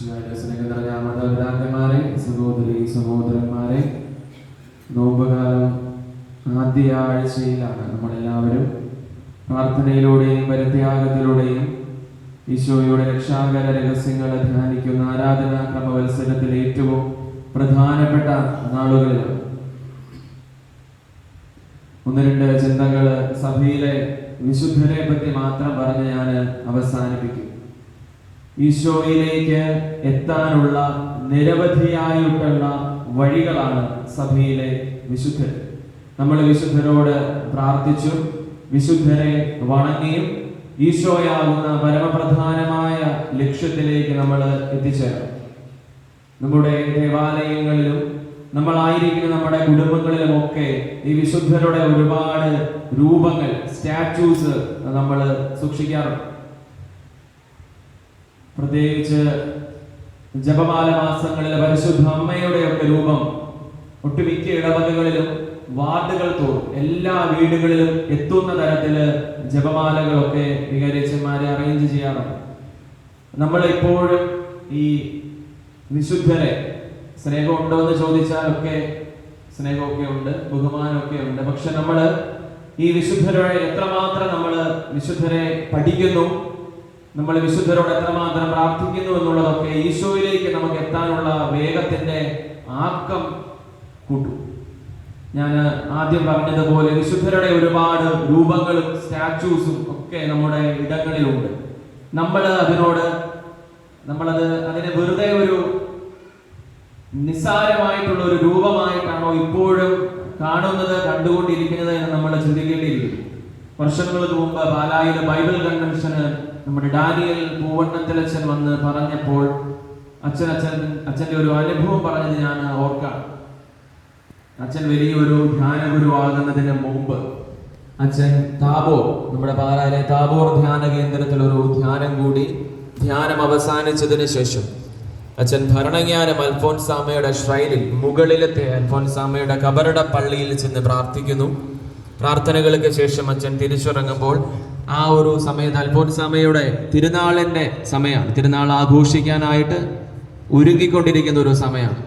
സ്നേഹം നിറഞ്ഞ മാതാപിതാക്കന്മാരെ സഹോദരി സഹോദരന്മാരെ നോമ്പുകാലം ആദ്യ ആഴ്ചയിലാണ് നമ്മളെല്ലാവരും പ്രാർത്ഥനയിലൂടെയും പരിത്യാഗത്തിലൂടെയും ഈശോയുടെ രക്ഷാകര രഹസ്യങ്ങളെ ധ്യാനിക്കുന്ന ആരാധനാ ക്രമവത്സരത്തിൽ ഏറ്റവും പ്രധാനപ്പെട്ട നാളുകളിലാണ് ഒന്ന് രണ്ട് ചിന്തകൾ സഭയിലെ വിശുദ്ധരെ പറ്റി മാത്രം പറഞ്ഞ് ഞാൻ അവസാനിപ്പിക്കും. ഈശോയിലേക്ക് എത്താനുള്ള നിരവധിയായിട്ടുള്ള വഴികളാണ് സഭയിലെ വിശുദ്ധർ. നമ്മൾ വിശുദ്ധരോട് പ്രാർത്ഥിച്ചു വിശുദ്ധരെ വണങ്ങിയും ഈശോയാകുന്ന പരമപ്രധാനമായ ലക്ഷ്യത്തിലേക്ക് നമ്മൾ എത്തിച്ചേരാം നമ്മുടെ ദേവാലയങ്ങളിലും നമ്മളായിരിക്കുന്ന നമ്മുടെ കുടുംബങ്ങളിലും ഒക്കെ ഈ വിശുദ്ധരുടെ ഒരുപാട് രൂപങ്ങൾ സ്റ്റാച്യൂസ് നമ്മൾ സൂക്ഷിക്കാറുണ്ട്. പ്രത്യേകിച്ച് ജപമാല മാസങ്ങളിലെ പരിശുദ്ധ അമ്മയുടെ ഒക്കെ രൂപം ഒട്ടുമിക്ക ഇടവകകളിലും വാർഡുകൾ തോറും എല്ലാ വീടുകളിലും എത്തുന്ന തരത്തിൽ ജപമാലകളൊക്കെ വികാരിച്ചന്മാരെ അറേഞ്ച് ചെയ്യാറുണ്ട്. നമ്മൾ ഇപ്പോഴും ഈ വിശുദ്ധരെ സ്നേഹമുണ്ടോ എന്ന് ചോദിച്ചാലൊക്കെ സ്നേഹമൊക്കെ ഉണ്ട് ബഹുമാനമൊക്കെ ഉണ്ട്. പക്ഷെ നമ്മൾ ഈ വിശുദ്ധരെ എത്രമാത്രം നമ്മൾ വിശുദ്ധരെ പഠിക്കുന്നു നമ്മൾ വിശുദ്ധരോട് എത്രമാത്രം പ്രാർത്ഥിക്കുന്നു എന്നുള്ളതൊക്കെ ഈശോയിലേക്ക് നമുക്ക് എത്താനുള്ള വേഗത്തിന്റെ ആക്കം കൂട്ടും. ഞാൻ ആദ്യം പറഞ്ഞതുപോലെ വിശുദ്ധരുടെ ഒരുപാട് രൂപങ്ങളും സ്റ്റാച്യൂസും ഒക്കെ നമ്മുടെ ഇടങ്ങളിലുണ്ട്. നമ്മൾ അതിനോട് നമ്മളത് അതിനെ വെറുതെ ഒരു നിസ്സാരമായിട്ടുള്ള ഒരു രൂപമായിട്ടാണോ ഇപ്പോഴും കാണുന്നത് കണ്ടുകൊണ്ടിരിക്കുന്നത് എന്ന് നമ്മൾ ചിന്തിക്കേണ്ടിയിരിക്കും വർഷങ്ങൾക്ക് മുമ്പ് പാലായിലെ ബൈബിൾ കൺവെൻഷന് നമ്മുടെ ഡാനിയൽ പൂവണ്ണത്തിലച്ഛൻ വന്ന് പറഞ്ഞപ്പോൾ അച്ഛൻ അച്ഛൻ അച്ഛന്റെ ഒരു അനുഭവം പറഞ്ഞത് ഞാൻ ഓർക്കാം. അച്ഛൻ വലിയൊരു ധ്യാന ഗുരുവാകുന്നതിന് മുമ്പ് അച്ഛൻ താബോർ നമ്മുടെ പാറയിലെ താബോർ ധ്യാന കേന്ദ്രത്തിൽ ഒരു ധ്യാനം കൂടി ധ്യാനം അവസാനിച്ചതിന് ശേഷം അച്ഛൻ ഭരണജ്ഞാനം അൽഫോൻസാമയുടെ ഷ്രൈനിൽ മുകളിലത്തെ അൽഫോൻസാമയുടെ കബറട പള്ളിയിൽ ചെന്ന് പ്രാർത്ഥിക്കുന്നു. പ്രാർത്ഥനകൾക്ക് ശേഷം അച്ഛൻ തിരിച്ചിറങ്ങുമ്പോൾ ആ ഒരു സമയത്ത് അൽഫോൻസാമയുടെ തിരുനാളിന്റെ സമയമാണ്. തിരുനാൾ ആഘോഷിക്കാനായിട്ട് ഒരുങ്ങിക്കൊണ്ടിരിക്കുന്ന ഒരു സമയമാണ്.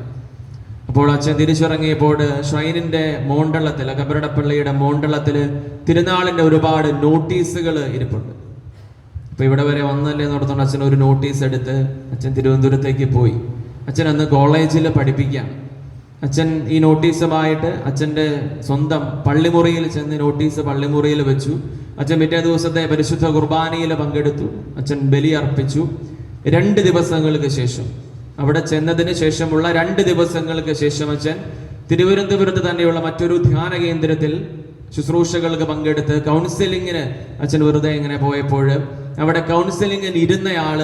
അപ്പോൾ അച്ഛൻ തിരിച്ചിറങ്ങിയപ്പോൾ ഷ്രൈനിന്റെ മോണ്ടളത്തിൽ കബരടപ്പള്ളിയുടെ മോണ്ടളത്തിൽ തിരുനാളിന്റെ ഒരുപാട് നോട്ടീസുകൾ ഇരിപ്പുണ്ട്. അപ്പോൾ ഇവിടെ വരെ വന്നല്ലേ നടത്തുകൊണ്ട് അച്ഛൻ ഒരു നോട്ടീസ് എടുത്ത് അച്ഛൻ തിരുവനന്തപുരത്തേക്ക് പോയി. അച്ഛൻ അന്ന് കോളേജിൽ പഠിപ്പിക്കാം അച്ഛൻ ഈ നോട്ടീസുമായിട്ട് അച്ഛന്റെ സ്വന്തം പള്ളിമുറിയിൽ ചെന്ന് നോട്ടീസ് പള്ളിമുറിയിൽ വെച്ചു. അച്ഛൻ പിറ്റേ ദിവസത്തെ പരിശുദ്ധ കുർബാനയിൽ പങ്കെടുത്തു. അച്ഛൻ ബലി അർപ്പിച്ചു. രണ്ട് ദിവസങ്ങൾക്ക് ശേഷം അവിടെ ചെന്നതിന് ശേഷമുള്ള രണ്ട് ദിവസങ്ങൾക്ക് ശേഷം അച്ഛൻ തിരുവനന്തപുരത്ത് തന്നെയുള്ള മറ്റൊരു ധ്യാന കേന്ദ്രത്തിൽ ശുശ്രൂഷകൾക്ക് പങ്കെടുത്ത് കൗൺസിലിങ്ങിന് അച്ഛൻ വെറുതെ ഇങ്ങനെ പോയപ്പോൾ അവിടെ കൗൺസിലിങ്ങിന് ഇരുന്നയാൾ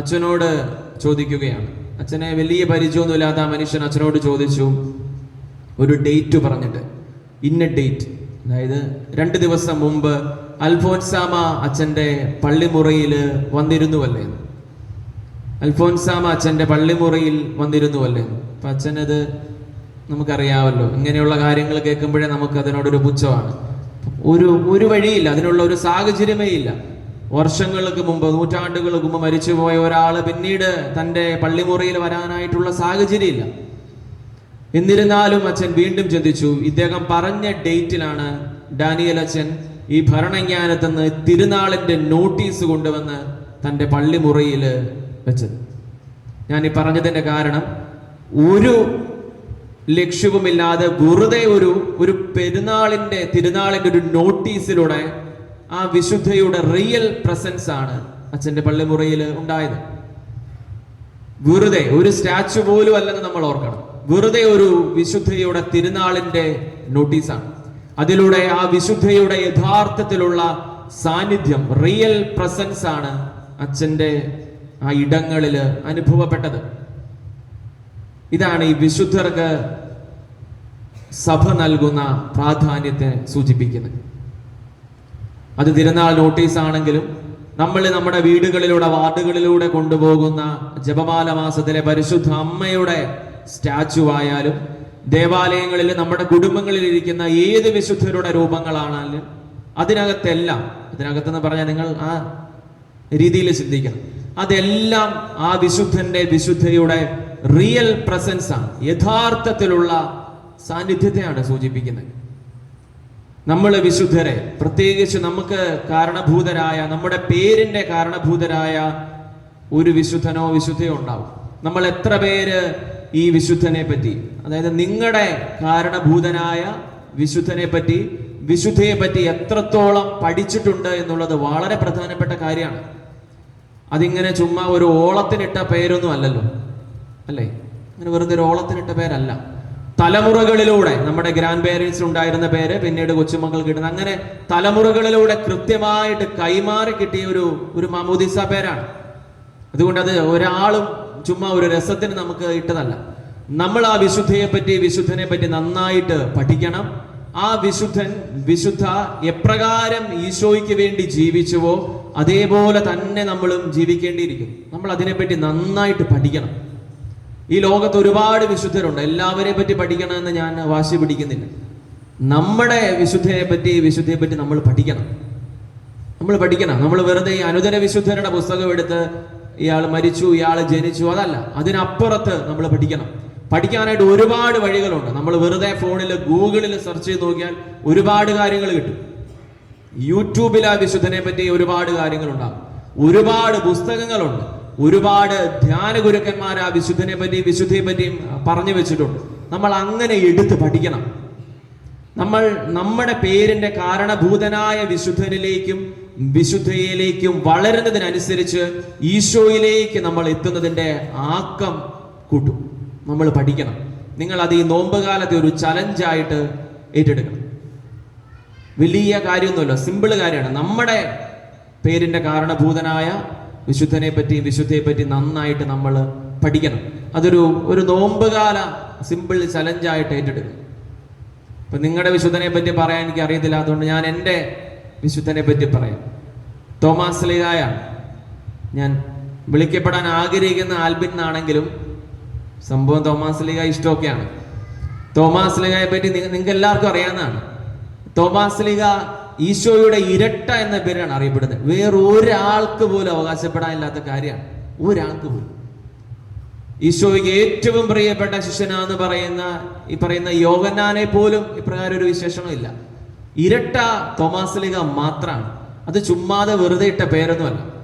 അച്ഛനോട് ചോദിക്കുകയാണ്. അച്ഛനെ വലിയ പരിചയമൊന്നുമില്ലാത്ത ആ മനുഷ്യൻ അച്ഛനോട് ചോദിച്ചു ഒരു ഡേറ്റ് പറഞ്ഞിട്ട് ഇന്ന ഡേറ്റ്. അതായത് രണ്ട് ദിവസം മുമ്പ് അൽഫോൻസാമ അച്ഛന്റെ പള്ളിമുറിയിൽ വന്നിരുന്നുവല്ലേ. അൽഫോൻസാമ അച്ഛന്റെ പള്ളിമുറിയിൽ വന്നിരുന്നുവല്ലേ അപ്പൊ അച്ഛനത് നമുക്കറിയാമല്ലോ ഇങ്ങനെയുള്ള കാര്യങ്ങൾ കേൾക്കുമ്പോഴേ നമുക്ക് അതിനോടൊരു പുച്ഛമാണ്. ഒരു ഒരു വഴിയില്ല അതിനുള്ള ഒരു സാഹചര്യമേ ഇല്ല. വർഷങ്ങൾക്ക് മുമ്പ് നൂറ്റാണ്ടുകൾക്ക് മുമ്പ് മരിച്ചുപോയ ഒരാൾ പിന്നീട് തന്റെ പള്ളിമുറിയിൽ വരാനായിട്ടുള്ള സാഹചര്യമില്ല. എന്നിരുന്നാലും അച്ഛൻ വീണ്ടും ചിന്തിച്ചു ഇദ്ദേഹം പറഞ്ഞ ഡേറ്റിലാണ് ഡാനിയൽ അച്ഛൻ ഈ ഭരണജ്ഞാനത്തെന്ന് തിരുനാളിന്റെ നോട്ടീസ് കൊണ്ടുവന്ന് തന്റെ പള്ളിമുറിയിൽ വെച്ചത്. ഞാൻ ഈ പറഞ്ഞതിന്റെ കാരണം ഒരു ലക്ഷ്യവുമില്ലാതെ വെറുതെ ഒരു ഒരു പെരുന്നാളിന്റെ തിരുനാളിന്റെ ഒരു നോട്ടീസിലൂടെ ആ വിശുദ്ധയുടെ റിയൽ പ്രസൻസ് ആണ് അച്ഛന്റെ പള്ളിമുറിയിൽ ഉണ്ടായത്. വെറുതെ ഒരു സ്റ്റാച്ചു പോലും അല്ലെന്ന് നമ്മൾ ഓർക്കണം. വെറുതെ ഒരു വിശുദ്ധയുടെ തിരുനാളിന്റെ നോട്ടീസാണ് അതിലൂടെ ആ വിശുദ്ധയുടെ യഥാർത്ഥത്തിലുള്ള സാന്നിധ്യം റിയൽ പ്രസൻസ് ആണ് അച്ഛന്റെ ആ ഇടങ്ങളിൽ അനുഭവപ്പെട്ടത്. ഇതാണ് ഈ വിശുദ്ധർക്ക് സഭ നൽകുന്ന പ്രാധാന്യത്തെ സൂചിപ്പിക്കുന്നത്. അത് തിരുനാൾ നോട്ടീസ് ആണെങ്കിലും നമ്മൾ നമ്മുടെ വീടുകളിലൂടെ വാർഡുകളിലൂടെ കൊണ്ടുപോകുന്ന ജപമാല മാസത്തിലെ പരിശുദ്ധ അമ്മയുടെ സ്റ്റാച്ചു ആയാലും ദേവാലയങ്ങളിൽ നമ്മുടെ കുടുംബങ്ങളിൽ ഇരിക്കുന്ന ഏത് വിശുദ്ധരുടെ രൂപങ്ങളാണെങ്കിലും അതിനകത്തെല്ലാം അതിനകത്തെന്ന് പറഞ്ഞാൽ നിങ്ങൾ ആ രീതിയിൽ ചിന്തിക്കണം. അതെല്ലാം ആ വിശുദ്ധന്റെ വിശുദ്ധയുടെ റിയൽ പ്രസൻസ് ആണ്. യഥാർത്ഥത്തിലുള്ള സാന്നിധ്യത്തെയാണ് സൂചിപ്പിക്കുന്നത്. നമ്മൾ വിശുദ്ധരെ പ്രത്യേകിച്ച് നമുക്ക് കാരണഭൂതരായ നമ്മുടെ പേരിന്റെ കാരണഭൂതരായ ഒരു വിശുദ്ധനോ വിശുദ്ധയോ ഉണ്ടാവും. നമ്മൾ എത്ര പേര് ഈ വിശുദ്ധനെ പറ്റി? അതായത് നിങ്ങളുടെ കാരണഭൂതനായ വിശുദ്ധനെ പറ്റി വിശുദ്ധയെ പറ്റി എത്രത്തോളം പഠിച്ചിട്ടുണ്ട് എന്നുള്ളത് വളരെ പ്രധാനപ്പെട്ട കാര്യമാണ്. അതിങ്ങനെ ചുമ്മാ ഒരു ഓളത്തിനിട്ട പേരൊന്നും അല്ലല്ലോ. അല്ലേ? അങ്ങനെ വെറുതെ ഒരു ഓളത്തിനിട്ട പേരല്ല. തലമുറകളിലൂടെ നമ്മുടെ ഗ്രാൻഡ് പേരൻസ് ഉണ്ടായിരുന്ന പേര് പിന്നീട് കൊച്ചുമക്കൾ കിട്ടുന്ന അങ്ങനെ തലമുറകളിലൂടെ കൃത്യമായിട്ട് കൈമാറി കിട്ടിയ ഒരു ഒരു മാമോദിസ പേരാണ്. അതുകൊണ്ട് അത് ഒരാളും ചുമ്മാ ഒരു രസത്തിന് നമുക്ക് ഇട്ടതല്ല. നമ്മൾ ആ വിശുദ്ധയെ പറ്റി വിശുദ്ധനെ പറ്റി നന്നായിട്ട് പഠിക്കണം. ആ വിശുദ്ധൻ വിശുദ്ധ എപ്രകാരം ഈശോയ്ക്ക് വേണ്ടി ജീവിച്ചുവോ അതേപോലെ തന്നെ നമ്മളും ജീവിക്കേണ്ടിയിരിക്കും. നമ്മൾ അതിനെപ്പറ്റി നന്നായിട്ട് പഠിക്കണം. ഈ ലോകത്ത് ഒരുപാട് വിശുദ്ധരുണ്ട്. എല്ലാവരെ പറ്റി പഠിക്കണമെന്ന് ഞാൻ വാശി പിടിക്കുന്നില്ല. നമ്മുടെ വിശുദ്ധയെ പറ്റി വിശുദ്ധയെ പറ്റി നമ്മൾ പഠിക്കണം. നമ്മൾ പഠിക്കണം. നമ്മൾ വെറുതെ ഈ അനുദര വിശുദ്ധരുടെ പുസ്തകം എടുത്ത് ഇയാൾ മരിച്ചു ഇയാൾ ജനിച്ചു അതല്ല. അതിനപ്പുറത്ത് നമ്മൾ പഠിക്കണം. പഠിക്കാനായിട്ട് ഒരുപാട് വഴികളുണ്ട്. നമ്മൾ വെറുതെ ഫോണിൽ ഗൂഗിളിൽ സെർച്ച് ചെയ്ത് നോക്കിയാൽ ഒരുപാട് കാര്യങ്ങൾ കിട്ടും. യൂട്യൂബിൽ ആ വിശുദ്ധനെ പറ്റി ഒരുപാട് കാര്യങ്ങളുണ്ടാകും. ഒരുപാട് പുസ്തകങ്ങളുണ്ട്. ഒരുപാട് ധ്യാന ഗുരുക്കന്മാർ ആ വിശുദ്ധനെ പറ്റി വിശുദ്ധിയെ പറ്റിയും പറഞ്ഞു വെച്ചിട്ടുണ്ട്. നമ്മൾ അങ്ങനെ എടുത്ത് പഠിക്കണം. നമ്മൾ നമ്മുടെ പേരിന്റെ കാരണഭൂതനായ വിശുദ്ധനിലേക്കും വിശുദ്ധയിലേക്കും വളരുന്നതിനനുസരിച്ച് ഈശോയിലേക്ക് നമ്മൾ എത്തുന്നതിന്റെ ആക്കം കൂട്ടും. നമ്മൾ പഠിക്കണം. നിങ്ങൾ അത് ഈ നോമ്പുകാലത്തെ ഒരു ചലഞ്ചായിട്ട് ഏറ്റെടുക്കണം. വലിയ കാര്യമൊന്നുമല്ല സിമ്പിൾ കാര്യമാണ്. നമ്മുടെ പേരിന്റെ കാരണഭൂതനായ വിശുദ്ധനെ പറ്റി വിശുദ്ധയെ പറ്റി നന്നായിട്ട് നമ്മൾ പഠിക്കണം. അതൊരു ഒരു നോമ്പുകാല സിമ്പിൾ ചലഞ്ചായിട്ട് ഏറ്റെടുക്കും. ഇപ്പൊ നിങ്ങളുടെ വിശുദ്ധനെ പറ്റി പറയാൻ എനിക്ക് അറിയത്തില്ല അതുകൊണ്ട് ഞാൻ എന്റെ വിശുദ്ധനെ പറ്റി പറയാം. തോമാസ് ലിഗായാണ് ഞാൻ വിളിക്കപ്പെടാൻ ആഗ്രഹിക്കുന്ന ആൽബിൻ എന്നാണെങ്കിലും സംഭവം തോമാസ് ലിഗ ഇഷ്ടമൊക്കെയാണ്. തോമാസ് ലിഗയെ പറ്റി നിങ്ങൾക്ക് എല്ലാവർക്കും അറിയാവുന്നതാണ്. തോമാസ് ലിഗ ഈശോയുടെ ഇരട്ട എന്ന പേരാണ് അറിയപ്പെടുന്നത്. വേറൊരാൾക്ക് പോലും അവകാശപ്പെടാനില്ലാത്ത കാര്യമാണ്. ഒരാൾക്ക് പോലും. ഈശോയ്ക്ക് ഏറ്റവും പ്രിയപ്പെട്ട ശിഷ്യനാന്ന് പറയുന്ന ഈ പറയുന്ന യോഗനാനെ പോലും ഇപ്രകാരം ഒരു വിശേഷണമില്ല. ഇരട്ട തോമാസ്ലിക മാത്രമാണ്. അത് ചുമ്മാതെ വെറുതെ ഇട്ട പേരൊന്നുമല്ല.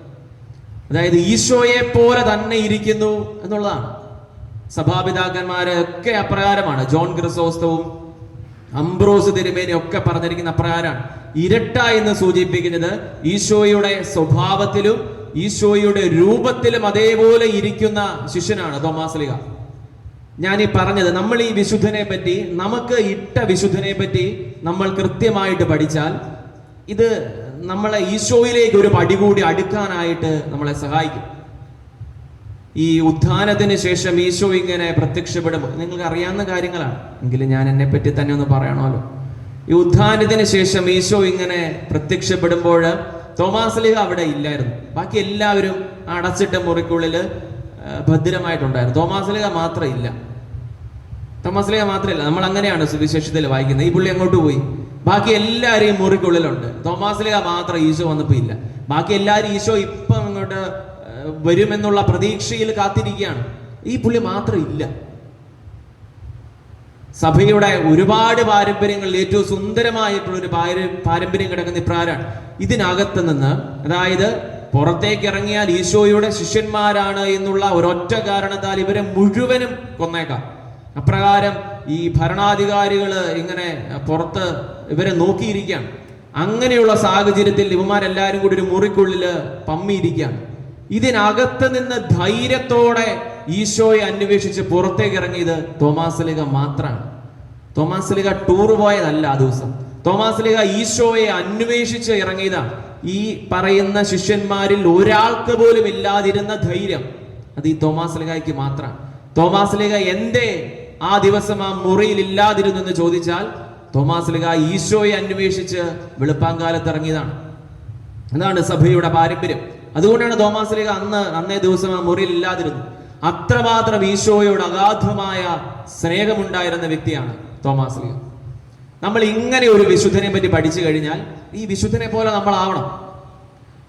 അതായത് ഈശോയെ പോലെ തന്നെ ഇരിക്കുന്നു എന്നുള്ളതാണ്. സഭാപിതാക്കന്മാരൊക്കെ അപ്രകാരമാണ്. ജോൺ ക്രിസോസ്തവും അംബ്രോസ് തിരുമേനി ഒക്കെ പറഞ്ഞിരിക്കുന്ന പ്രകാരമാണ് ഇരട്ട എന്ന് സൂചിപ്പിക്കുന്നത് ഈശോയുടെ സ്വഭാവത്തിലും ഈശോയുടെ രൂപത്തിലും അതേപോലെ ഇരിക്കുന്ന ശിഷ്യനാണ് തോമാസ്ലിക ഞാൻ ഈ പറഞ്ഞത് നമ്മൾ ഈ വിശുദ്ധനെ പറ്റി നമുക്ക് ഇട്ട വിശുദ്ധനെ പറ്റി നമ്മൾ കൃത്യമായിട്ട് പഠിച്ചാൽ ഇത് നമ്മളെ ഈശോയിലേക്ക് ഒരു പടി കൂടി അടുക്കാനായിട്ട് നമ്മളെ സഹായിക്കും. ഈ ഉത്ഥാനത്തിന് ശേഷം ഈശോ ഇങ്ങനെ പ്രത്യക്ഷപ്പെടും നിങ്ങൾക്ക് അറിയാവുന്ന കാര്യങ്ങളാണ്. എങ്കിലും ഞാൻ എന്നെ പറ്റി തന്നെ ഒന്ന് പറയണമല്ലോ. ഈ ഉത്ഥാനത്തിന് ശേഷം ഈശോ ഇങ്ങനെ പ്രത്യക്ഷപ്പെടുമ്പോൾ തോമാസ് ലീഹ അവിടെ ഇല്ലായിരുന്നു. ബാക്കി എല്ലാവരും അടച്ചിട്ട മുറിക്കുള്ളിൽ ഭദ്രമായിട്ടുണ്ടായിരുന്നു. തോമാസ് ലീഹ മാത്രം ഇല്ല. തോമസ് ലീഹ മാത്രമല്ല നമ്മൾ അങ്ങനെയാണ് സുവിശേഷത്തിൽ വായിക്കുന്നത്. ഈ പുള്ളി അങ്ങോട്ട് പോയി? ബാക്കി എല്ലാവരെയും മുറിക്കുള്ളിലുണ്ട്. തോമാസ് ലീഹ മാത്രം ഈശോ വന്നപ്പോ ഇല്ല. ബാക്കി എല്ലാവരും ഈശോ ഇപ്പം ഇങ്ങോട്ട് ഏർ, വരുമെന്നുള്ള പ്രതീക്ഷയിൽ കാത്തിരിക്കുകയാണ്. ഈ പുള്ളി മാത്രം ഇല്ല സഭയുടെ ഒരുപാട് പാരമ്പര്യങ്ങളിൽ ഏറ്റവും സുന്ദരമായിട്ടുള്ള ഒരു പാര- പാരമ്പര്യം കിടക്കുന്ന ഇപ്രാരാണ്. ഇതിനകത്ത് നിന്ന് അതായത് പുറത്തേക്ക് ഇറങ്ങിയാൽ ഈശോയുടെ ശിഷ്യന്മാരാണ് എന്നുള്ള ഒരൊറ്റ കാരണത്താൽ ഇവരെ മുഴുവനും കൊന്നേക്കാം. അപ്രകാരം ഈ ഭരണാധികാരികൾ ഇങ്ങനെ പുറത്ത് ഇവരെ നോക്കിയിരിക്കുകയാണ്. അങ്ങനെയുള്ള സാഹചര്യത്തിൽ ഇവന്മാരെല്ലാരും കൂടി ഒരു മുറിക്കുള്ളിൽ പമ്മിയിരിക്കുകയാണ്. ഇതിനകത്ത് നിന്ന് ധൈര്യത്തോടെ ഈശോയെ അന്വേഷിച്ച് പുറത്തേക്ക് ഇറങ്ങിയത് തോമാസലിക മാത്രമാണ്. തോമാസലിക ടൂർ പോയതല്ല ആ ദിവസം. തോമാസലിക ഈശോയെ അന്വേഷിച്ച് ഇറങ്ങിയതാണ് ഈ പറയുന്ന ശിഷ്യന്മാരിൽ ഒരാൾക്ക് പോലും ഇല്ലാതിരുന്ന ധൈര്യം അത് ഈ തോമാസ് ലിഗയ്ക്ക് മാത്രമാണ്. തോമാസ് ലിഗ എന്തേ ആ ദിവസം ആ മുറിയിൽ ഇല്ലാതിരുന്നു എന്ന് ചോദിച്ചാൽ തോമാസലിക ഈശോയെ അന്വേഷിച്ച് വെളുപ്പാങ്കാലത്ത് ഇറങ്ങിയതാണ്. അതാണ് സഭയുടെ പാരമ്പര്യം. അതുകൊണ്ടാണ് തോമസ് അന്ന് അന്നേ ദിവസം ആ മുറിയിൽ ഇല്ലാതിരുന്നു അത്രമാത്രം ഈശോയോട് അഗാധമായ സ്നേഹമുണ്ടായിരുന്ന വ്യക്തിയാണ് തോമസ് നമ്മൾ ഇങ്ങനെ ഒരു വിശുദ്ധനെ പറ്റി പഠിച്ചു കഴിഞ്ഞാൽ ഈ വിശുദ്ധനെ പോലെ നമ്മൾ ആവണം.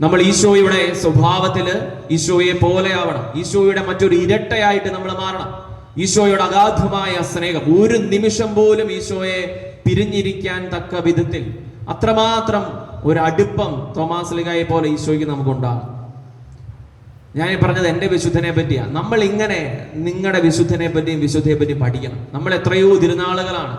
നമ്മൾ ഈശോയുടെ സ്വഭാവത്തിൽ ഈശോയെ പോലെ ആവണം. ഈശോയുടെ മറ്റൊരു ഇരട്ടയായിട്ട് നമ്മൾ മാറണം. ഈശോയുടെ അഗാധമായ സ്നേഹം. ഒരു നിമിഷം പോലും ഈശോയെ പിരിഞ്ഞിരിക്കാൻ തക്ക വിധത്തിൽ അത്രമാത്രം ഒരു അടുപ്പം തോമാസ് ലിഗായെ പോലെ ഈശോയ്ക്ക് നമുക്കുണ്ടാകും. ഞാൻ ഈ പറഞ്ഞത് എന്റെ വിശുദ്ധനെ പറ്റിയാണ് നമ്മൾ ഇങ്ങനെ നിങ്ങളുടെ വിശുദ്ധനെ പറ്റിയും വിശുദ്ധയെ പറ്റിയും പഠിക്കണം. നമ്മൾ എത്രയോ തിരുനാളുകളാണ്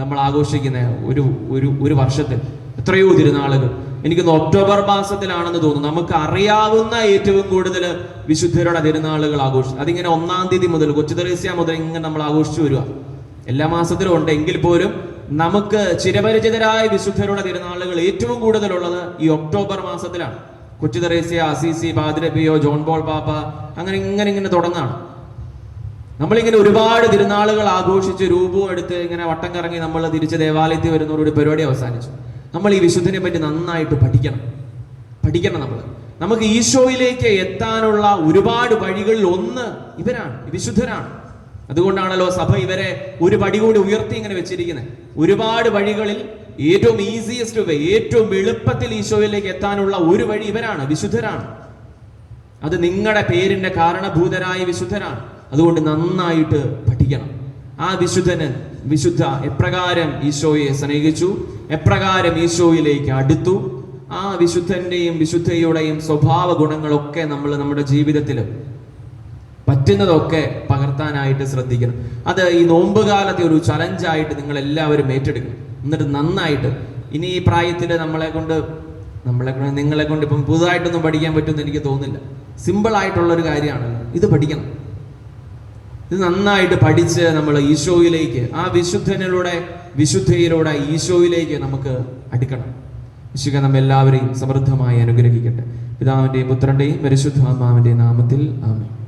നമ്മൾ ആഘോഷിക്കുന്ന ഒരു ഒരു ഒരു വർഷത്തിൽ. എത്രയോ തിരുനാളുകൾ. എനിക്ക് ഒക്ടോബർ മാസത്തിലാണെന്ന് തോന്നുന്നു. നമുക്ക് അറിയാവുന്ന ഏറ്റവും കൂടുതൽ വിശുദ്ധരുടെ തിരുനാളുകൾ ആഘോഷിച്ചു. അതിങ്ങനെ ഒന്നാം തീയതി മുതൽ കൊച്ചു തെറേസ്യ മുതൽ ഇങ്ങനെ നമ്മൾ ആഘോഷിച്ചു വരിക. എല്ലാ മാസത്തിലും ഉണ്ട്. എങ്കിൽ പോലും നമുക്ക് ചിരപരിചിതരായ വിശുദ്ധരുടെ തിരുനാളുകൾ ഏറ്റവും കൂടുതലുള്ളത് ഈ ഒക്ടോബർ മാസത്തിലാണ്. കൊച്ചു തെറേസ്യ അസീസി പാതിരപ്പിയോ ജോൺ ബോൾ പാപ്പ അങ്ങനെ ഇങ്ങനെ ഇങ്ങനെ തുടങ്ങാണ്. നമ്മളിങ്ങനെ ഒരുപാട് തിരുനാളുകൾ ആഘോഷിച്ച് രൂപവും എടുത്ത് ഇങ്ങനെ വട്ടം കറങ്ങി നമ്മൾ തിരിച്ച് ദേവാലയത്തിൽ വരുന്നവരോട് പരിപാടി അവസാനിച്ചു. നമ്മൾ ഈ വിശുദ്ധനെ പറ്റി നന്നായിട്ട് പഠിക്കണം. പഠിക്കണം നമ്മൾ. നമുക്ക് ഈശോയിലേക്ക് എത്താനുള്ള ഒരുപാട് വഴികളിൽ ഒന്ന് ഇവരാണ് വിശുദ്ധരാണ്. അതുകൊണ്ടാണല്ലോ സഭ ഇവരെ ഒരു പടി കൂടി ഉയർത്തി ഇങ്ങനെ വെച്ചിരിക്കുന്നത് ഒരുപാട് വഴികളിൽ ഏറ്റവും ഈസിയസ്റ്റ് വേ ഏറ്റവും എളുപ്പത്തിൽ ഈശോയിലേക്ക് എത്താനുള്ള ഒരു വഴി ഇവരാണ് വിശുദ്ധരാണ്. അത് നിങ്ങളുടെ പേരിന്റെ കാരണഭൂതരായ വിശുദ്ധരാണ്. അതുകൊണ്ട് നന്നായിട്ട് പഠിക്കണം. ആ വിശുദ്ധന് വിശുദ്ധ എപ്രകാരം ഈശോയെ സ്നേഹിച്ചു എപ്രകാരം ഈശോയിലേക്ക് അടുത്തു ആ വിശുദ്ധന്റെയും വിശുദ്ധയുടെയും സ്വഭാവ ഗുണങ്ങളൊക്കെ നമ്മൾ നമ്മുടെ ജീവിതത്തിൽ പറ്റുന്നതൊക്കെ പകർത്താനായിട്ട് ശ്രദ്ധിക്കണം. അത് ഈ നോമ്പുകാലത്തെ ഒരു ചലഞ്ചായിട്ട് നിങ്ങൾ എല്ലാവരും ഏറ്റെടുക്കണം. എന്നിട്ട് നന്നായിട്ട് ഇനി ഈ പ്രായത്തിൽ നമ്മളെ കൊണ്ട് നമ്മളെ കൊണ്ട് നിങ്ങളെ കൊണ്ട് ഇപ്പം പുതുതായിട്ടൊന്നും പഠിക്കാൻ പറ്റുമെന്ന് എനിക്ക് തോന്നുന്നില്ല. സിമ്പിളായിട്ടുള്ളൊരു കാര്യമാണ് ഇത് പഠിക്കണം. ഇത് നന്നായിട്ട് പഠിച്ച് നമ്മൾ ഈശോയിലേക്ക് ആ വിശുദ്ധനിലൂടെ വിശുദ്ധയിലൂടെ ഈശോയിലേക്ക് നമുക്ക് അടുക്കണം. വിശുദ്ധ നമ്മെല്ലാവരെയും സമൃദ്ധമായി അനുഗ്രഹിക്കട്ടെ. പിതാവിന്റെയും പുത്രന്റെയും പരിശുദ്ധാത്മാവിന്റെയും നാമത്തിൽ ആമേൻ.